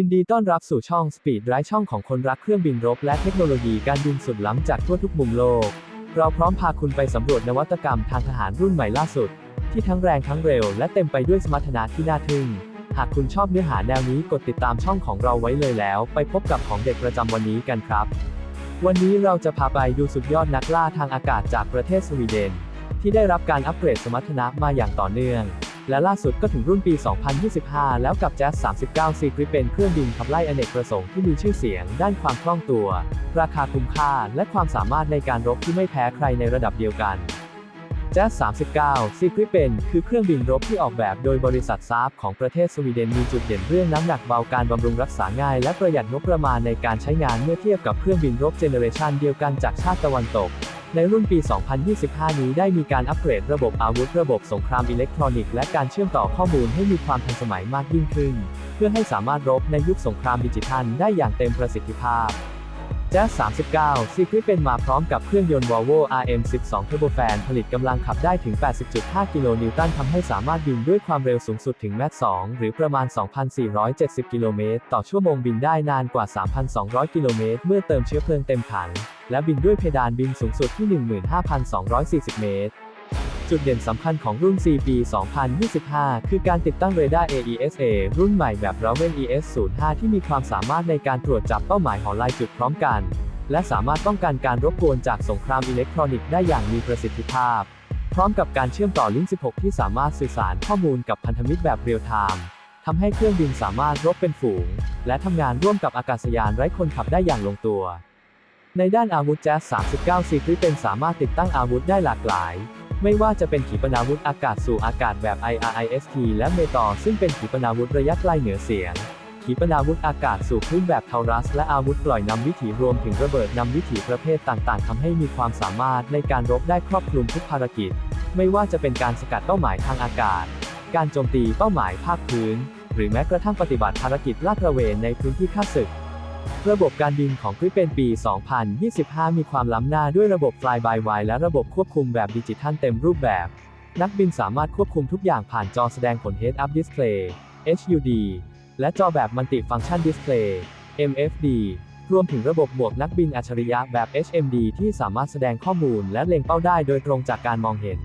ยินดีต้อนรับสู่ช่อง Speed ไร้ช่องของคนรักเครื่องบินรบ และเทคโนโลยีการบินสุดล้ำจากทั่วทุกมุมโลก เราพร้อมพาคุณไปสำรวจนวัตกรรมทางทหารรุ่นใหม่ล่าสุด ที่ทั้งแรงทั้งเร็ว และเต็มไปด้วยสมรรถนะที่น่าทึ่ง หากคุณชอบเนื้อหาแนวนี้กดติดตามช่องของเราไว้เลยแล้ว ไปพบกับของเด็ดประจำวันนี้กันครับ วันนี้เราจะพาไปดูสุดยอดนักล่าทางอากาศจากประเทศสวีเดน ที่ได้รับการอัปเกรดสมรรถนะมาอย่างต่อเนื่อง และล่าสุดก็ถึงรุ่นปี 2025 แล้วกับ Jazz 39 C Gripen เครื่องบินขับไล่อเนกประสงค์ที่มีชื่อเสียง ด้านความคล่องตัว ราคาคุ้มค่า และความสามารถในการรบที่ไม่แพ้ใครในระดับเดียวกัน Jazz 39 C Gripen คือเครื่องบินรบที่ออกแบบโดยบริษัทซาบของประเทศสวีเดนมีจุดเด่นเรื่องน้ำหนักเบาการบำรุงรักษาง่าย และประหยัดงบประมาณในการใช้งานเมื่อเทียบกับเครื่องบินรบเจเนอเรชันเดียวกันจากชาติตะวันตก ในรุ่นปี 2025 นี้ได้มีการอัปเกรดระบบอาวุธระบบสงครามอิเล็กทรอนิกส์และการเชื่อมต่อข้อมูลให้มีความทันสมัยมากยิ่งขึ้น เพื่อให้สามารถรบในยุคสงครามดิจิทัลได้อย่างเต็มประสิทธิภาพ จ๊ส39 ซีคริเป็นมาพร้อมกับเครื่องยนต์ Volvo RM12 Turbofan ผลิตกำลังขับได้ถึง 80.5 กิโลนิวตันทำให้สามารถบินด้วยความเร็วสูงสุดถึงแมท2หรือประมาณ 2,470 กิโลเมตร ต่อชั่วโมงบินได้นานกว่า 3,200 กิโลเมตร เมื่อเติมเชื้อเพลิงเต็มถัง และบินด้วยเพดานบินสูงสุดที่ 15,240 เมตร จุดเด่นสำคัญของรุ่น C ปี2025 คือการติดตั้งเรดาร์ AESA รุ่นใหม่แบบ Raven ES05 ที่มีความสามารถในการตรวจจับเป้าหมายหอลายจุดพร้อมกัน และสามารถป้องกันการรบกวนจากสงครามอิเล็กทรอนิกส์ได้อย่างมีประสิทธิภาพ พร้อมกับการเชื่อมต่อลิงก์ 16 ที่สามารถสื่อสารข้อมูลกับพันธมิตรแบบเรียลไทม์ทำให้เครื่องบินสามารถรบเป็นฝูง และทำงานร่วมกับอากาศยานไร้คนขับได้อย่างลงตัว ในด้านอาวุธ Jazz 39 C คริเป็นสามารถติดตั้งอาวุธได้หลากหลาย ไม่ว่าจะเป็นขีปนาวุธอากาศสู่อากาศแบบ IRIST และเมตอซึ่งเป็นขีปนาวุธระยะไกลเหนือเสียง ขีปนาวุธอากาศสู่พื้นแบบเทารัส และอาวุธปล่อยนำวิถีรวมถึงระเบิดนำวิถีประเภทต่างๆทำให้มีความสามารถในการรบได้ครอบคลุมทุกภารกิจ ไม่ว่าจะเป็นการสกัดเป้าหมายทางอากาศ การโจมตีเป้าหมายภาคพื้น หรือแม้กระทั่งปฏิบัติภารกิจลาดตระเวนในพื้นที่ข้าศึก ระบบการบินของคริเป็นปี 2025 มีความล้ำหน้าด้วยระบบ Fly by Wire และระบบควบคุมแบบดิจิทัลเต็มรูปแบบ นักบินสามารถควบคุมทุกอย่างผ่านจอแสดงผล Head Up Display HUD และจอแบบ Multi Function Display MFD รวมถึงระบบหมวกนักบินอัจฉริยะแบบ HMD ที่สามารถแสดงข้อมูลและเล็งเป้าได้โดยตรงจากการมองเห็น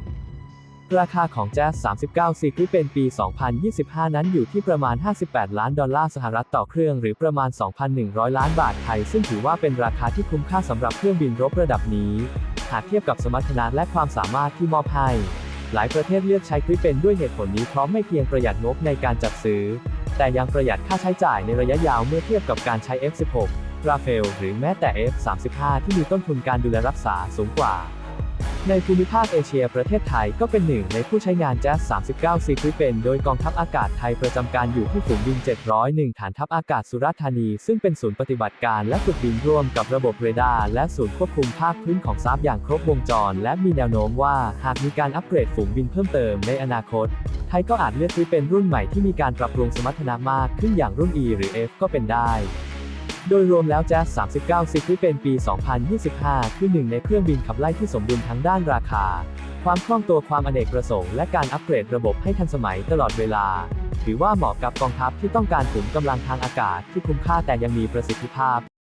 ราคาของ Jazz 39 C คริเป็นปี 2025 นั้นอยู่ที่ประมาณ 58 ล้านดอลลาร์สหรัฐต่อเครื่องหรือประมาณ 2,100 ล้านบาทไทย ซึ่งถือว่าเป็นราคาที่คุ้มค่าสำหรับเครื่องบินรบระดับนี้ หากเทียบกับสมรรถนะและความสามารถที่มอบให้ หลายประเทศเลือกใช้คริปเป็นด้วยเหตุผลนี้เพราะไม่เพียงประหยัดงบในการจัดซื้อ แต่ยังประหยัดค่าใช้จ่ายในระยะยาวเมื่อเทียบกับการใช้ F16 ราเฟลหรือแม้แต่ F35 ที่มีต้นทุนการดูแลรักษาสูงกว่า ในภูมิภาคเอเชียประเทศไทยก็เป็นหนึ่งในผู้ใช้งาน Jazz 39 C คริเป็น โดยกองทัพอากาศไทยประจำการอยู่ที่ฝูงบิน 701 ฐานทัพอากาศสุราษฎร์ธานี ซึ่งเป็นศูนย์ปฏิบัติการและฝึกบินร่วมกับระบบเรดาร์และศูนย์ควบคุมภาคพื้นของซาบอย่างครบวงจร และมีแนวโน้มว่าหากมีการอัปเกรดฝูงบินเพิ่มเติมในอนาคต ไทยก็อาจเลือกคริปเป็นรุ่นใหม่ที่มีการปรับปรุงสมรรถนะมากขึ้นอย่างรุ่น E หรือ F ก็เป็นได้ โดยรวมแล้ว Jazz 39 C ที่เป็นปี 2025 คือหนึ่งในเครื่องบินขับไล่ที่สมดุลทั้งด้านราคา ความคล่องตัวความอเนกประสงค์และการอัปเกรดระบบให้ทันสมัยตลอดเวลา ถือว่าเหมาะกับกองทัพที่ต้องการขุมกำลังทางอากาศที่คุ้มค่าแต่ยังมีประสิทธิภาพ